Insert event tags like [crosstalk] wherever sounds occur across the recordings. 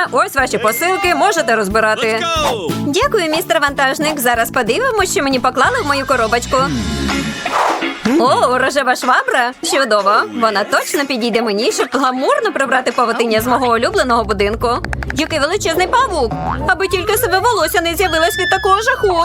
Ага, ось ваші посилки, можете розбирати. Дякую, містер вантажник. Зараз подивимось, що мені поклали в мою коробочку. О, рожева швабра. Чудово. Вона точно підійде мені, щоб гламурно прибрати павутиння з мого улюбленого будинку. Який величезний павук! Аби тільки себе волосся не з'явилось від такого жаху.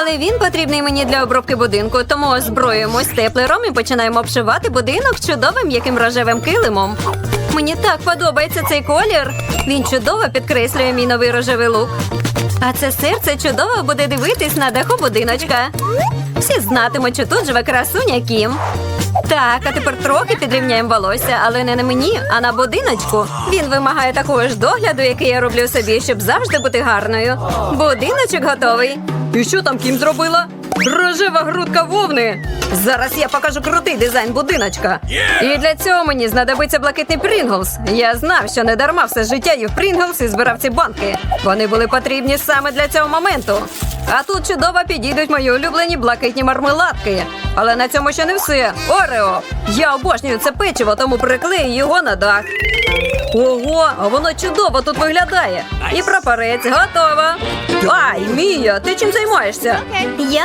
Але він потрібний мені для обробки будинку, тому озброїмось степлером і починаємо обшивати будинок чудовим яким рожевим килимом. Мені так подобається цей колір. Він чудово підкреслює мій новий рожевий лук. А це серце чудово буде дивитись на даху будиночка. Всі знатимуть, що тут живе красуня Кім. Так, а тепер трохи підрівняємо волосся, але не на мені, а на будиночку. Він вимагає такого ж догляду, який я роблю собі, щоб завжди бути гарною. Будиночок готовий. І що там Кім зробила? Рожева грудка вовни. Зараз я покажу крутий дизайн будиночка. І для цього мені знадобиться блакитний Прінглс. Я знав, що не дарма все життя їв Прінглс і збирав ці банки. Вони були потрібні саме для цього моменту. А тут чудово підійдуть мої улюблені блакитні мармеладки. Але на цьому ще не все. Орео! Я обожнюю це печиво, тому приклею його на дах. Ого, а воно чудово тут виглядає. І прапорець готова. Ай, Мія, ти чим займаєшся? Я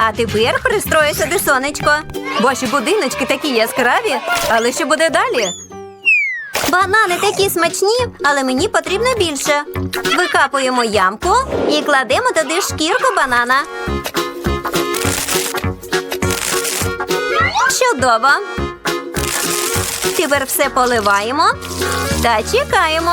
А тепер пристрою сюди сонечко. Ваші будиночки такі яскраві, але що буде далі? Банани такі смачні, але мені потрібно більше. Викапуємо ямку і кладемо туди шкірку банана. Чудово. Тепер все поливаємо та чекаємо.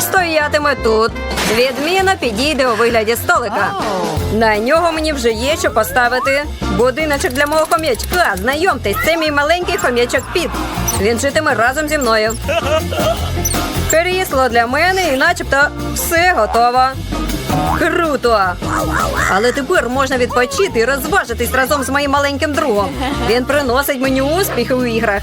Стоятиме тут. Відміна підійде у вигляді столика. На нього мені вже є що поставити. Будиночок для мого хом'ячка. Знайомтесь, це мій маленький хом'ячок Піт. Він житиме разом зі мною. [laughs] Крісло для мене і начебто все готово. Круто! Але тепер можна відпочити і розважитись разом з моїм маленьким другом. Він приносить мені успіхи у іграх.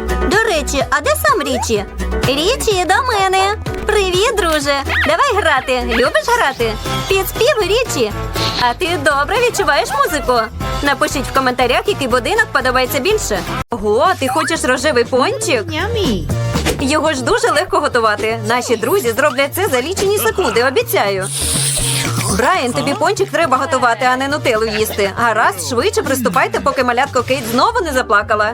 До речі, а де сам Річі? Річі, до мене. Привіт, друже. Давай грати. Любиш грати? Під спів Річі. А ти добре відчуваєш музику? Напишіть в коментарях, який будинок подобається більше. Ого, ти хочеш рожевий пончик? Його ж дуже легко готувати. Наші друзі зроблять це за лічені секунди, обіцяю. Брайан, тобі пончик треба готувати, а не нутелу їсти. Гаразд, швидше приступайте, поки малятко Кейт знову не заплакала.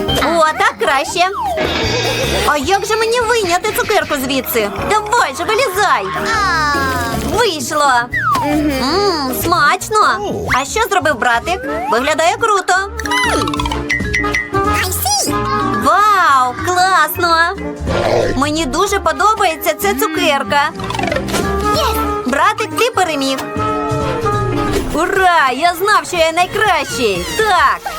О, так краще. А як же мені вийняти цукерку звідси? Давай же, вилізай. Вийшло. Мм, смачно. А що зробив братик? Виглядає круто. Вау, класно! Мені дуже подобається ця цукерка. Братик, ти переміг. Ура! Я знав, що я найкращий. Так.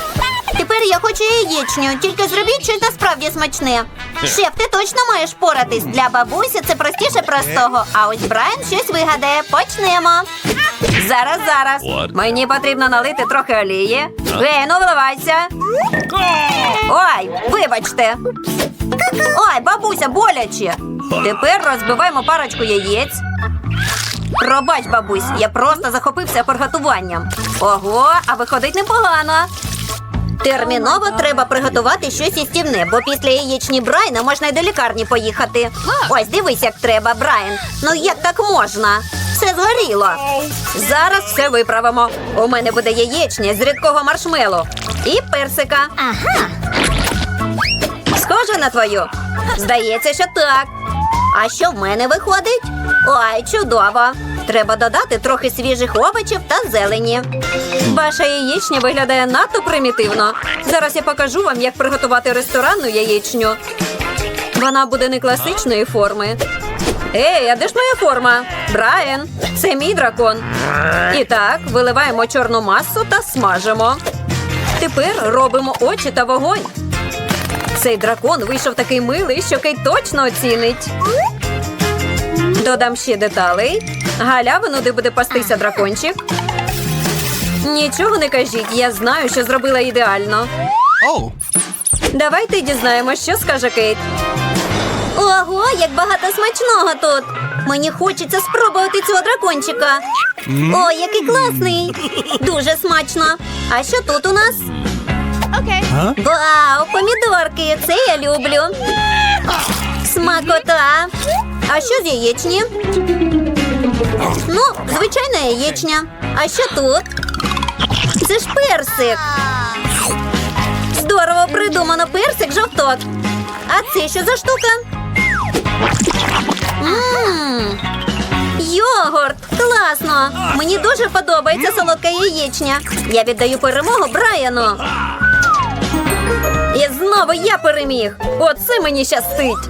Тепер я хочу яєчню, тільки зробіть щось насправді смачне. Шеф, ти точно маєш поратись. Для бабусі це простіше простого. А ось Брайан щось вигадає. Почнемо. Зараз, зараз. What? Мені потрібно налити трохи олії. Ей, ну вливайся. Ой, вибачте. Ой, бабуся, боляче. Тепер розбиваємо парочку яєць. Пробач, бабусь, я просто захопився приготуванням. Ого, а виходить непогано. Терміново треба приготувати щось їстівне, бо після яєчні Брайна можна й до лікарні поїхати. Ось дивись, як треба, Брайан. Ну як так можна? Все згоріло. Зараз все виправимо. У мене буде яєчня з рідкого маршмелу і персика. Ага. Схоже на твою? Здається, що так. А що в мене виходить? Ой, чудово. Треба додати трохи свіжих овочів та зелені. Ваша яєчня виглядає надто примітивно. Зараз я покажу вам, як приготувати ресторанну яєчню. Вона буде не класичної форми. Ей, а де ж моя форма? Брайан, це мій дракон. І так, виливаємо чорну масу та смажимо. Тепер робимо очі та вогонь. Цей дракон вийшов такий милий, що Кейт точно оцінить. Додам ще деталей. Галявину, де буде пастися дракончик. Нічого не кажіть, я знаю, що зробила ідеально. Давайте дізнаємось, що скаже Кейт. Ого, як багато смачного тут. Мені хочеться спробувати цього дракончика. О, який класний! Дуже смачно. А що тут у нас? Вау, помідорки! Це я люблю. Смакота. А що з яєчні? Ну, звичайна яєчня. А що тут? Це ж персик. Здорово придумано персик жовток. А це що за штука? Мм, Йогурт! Класно! Мені дуже подобається солодка яєчня. Я віддаю перемогу Брайану. І знову я переміг. Оце мені щастить.